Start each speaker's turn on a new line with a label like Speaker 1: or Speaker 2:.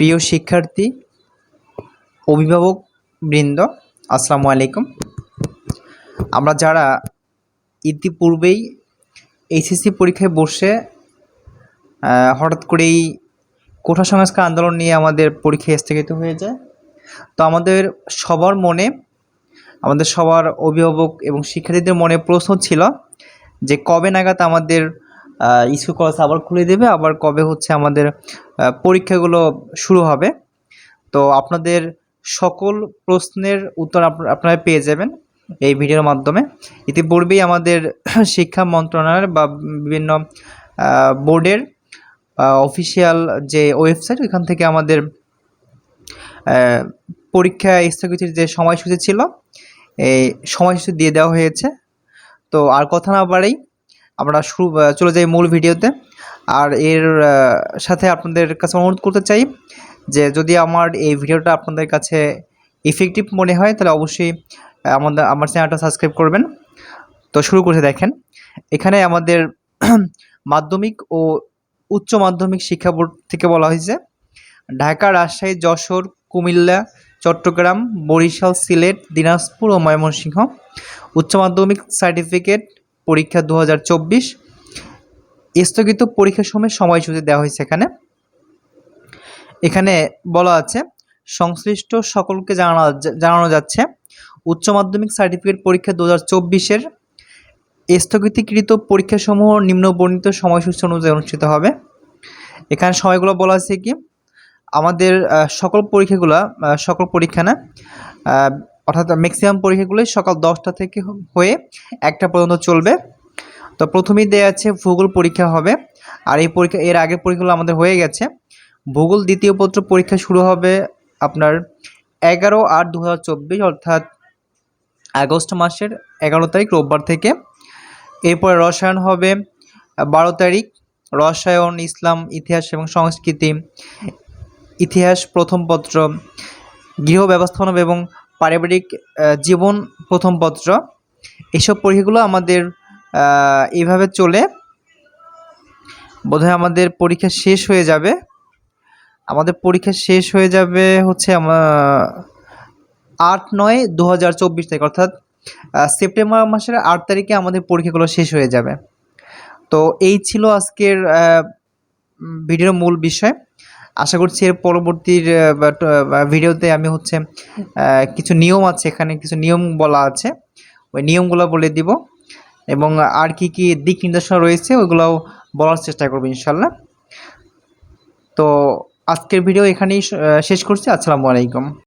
Speaker 1: প্রিয় শিক্ষার্থী, অভিভাবক বৃন্দ, আসসালামু আলাইকুম। আমরা যারা ইতিপূর্বেই এইচএসসি পরীক্ষায় বসে হঠাৎ করেই কোঠা সংস্কার আন্দোলন নিয়ে আমাদের পরীক্ষা স্থগিত হয়ে যায়। তো আমাদের সবার মনে, আমাদের সবার অভিভাবক এবং শিক্ষার্থীদের মনে প্রশ্ন ছিল যে কবে নাগাদ আমাদের স্কুল কলেজ আবার খুলে দেবে। আবার কবে হচ্ছে আমাদের পরীক্ষাগুলো শুরু হবে। তো আপনাদের সকল প্রশ্নের উত্তর আপ- আপনারা পেয়ে যাবেন এই ভিডিওর মাধ্যমে। ইতিপূর্বেই আমাদের শিক্ষা মন্ত্রণালয়ের বা বিভিন্ন বোর্ডের অফিসিয়াল যে ওয়েবসাইট, ওইখান থেকে আমাদের পরীক্ষা স্থগিতের যে সময়সূচি ছিল, এই সময়সূচি দিয়ে দেওয়া হয়েছে। তো আর কথা না বাড়াই আমরা শুরু চলে যাই মূল ভিডিওতে। আর এর সাথে আপনাদের কাছে অনুরোধ করতে চাই যে যদি আমার এই ভিডিওটা আপনাদের কাছে ইফেক্টিভ মনে হয়, তাহলে অবশ্যই আমাদের, আমার চ্যানেলটা সাবস্ক্রাইব করবেন। তো শুরু করে দেখেন, এখানে আমাদের মাধ্যমিক ও উচ্চ মাধ্যমিক শিক্ষা বোর্ড থেকে বলা হয়েছে, ঢাকা, রাজশাহী, যশোর, কুমিল্লা, চট্টগ্রাম, বরিশাল, সিলেট, দিনাজপুর ও ময়মনসিংহ। উচ্চ মাধ্যমিক সার্টিফিকেট পরীক্ষা দু হাজার চব্বিশ। স্থগিত পরীক্ষার সময় সময়সূচি দেওয়া হয়েছে এখানে। এখানে বলা আছে, সংশ্লিষ্ট সকলকে জানানো জানানো যাচ্ছে, উচ্চ মাধ্যমিক সার্টিফিকেট পরীক্ষা দু হাজার চব্বিশের স্থগিতকৃত পরীক্ষাসমূহ নিম্নবর্ণিত সময়সূচি অনুযায়ী অনুষ্ঠিত হবে। এখানে সময়গুলো বলা আছে কি, আমাদের সকল পরীক্ষাগুলো সকল পরীক্ষা না অর্থাৎ ম্যাক্সিমাম পরীক্ষাগুলোই সকাল দশটা থেকে হয়ে একটা পর্যন্ত চলবে। তো প্রথমেই দেওয়া আছে ভূগোল পরীক্ষা হবে। আর এই পরীক্ষা, এর আগের পরীক্ষাগুলো আমাদের হয়ে গেছে। ভূগোল দ্বিতীয় পত্র পরীক্ষা শুরু হবে আপনার এগারো আট দু অর্থাৎ আগস্ট মাসের এগারো তারিখ রোববার থেকে। এরপরে রসায়ন হবে বারো তারিখ। রসায়ন, ইসলাম, ইতিহাস এবং সংস্কৃতি, ইতিহাস প্রথম পত্র, গৃহ ব্যবস্থাপনা এবং পারিবারিক জীবন প্রথম পত্র। এইসব পরীক্ষাগুলো আমাদের এইভাবে চলে। বোধহয় আমাদের পরীক্ষা শেষ হয়ে যাবে। আমাদের পরীক্ষা শেষ হয়ে যাবে হচ্ছে আট নয় দু হাজার চব্বিশ তারিখ। অর্থাৎ সেপ্টেম্বর মাসের আট তারিখে আমাদের পরীক্ষাগুলো শেষ হয়ে যাবে। তো এই ছিল আজকের ভিডিওর মূল বিষয়। আশা করছি এর পরবর্তীর ভিডিওতে আমি হচ্ছে কিছু নিয়ম আছে এখানে, কিছু নিয়ম বলা আছে। ওই নিয়মগুলো বলে দিব। এবং আর কি কি দিক নির্দেশনা রয়েছে, ওইগুলোও বলার চেষ্টা করব ইনশাল্লাহ তো আজকের ভিডিও এখানেই শেষ করছি। আসসালামু আলাইকুম।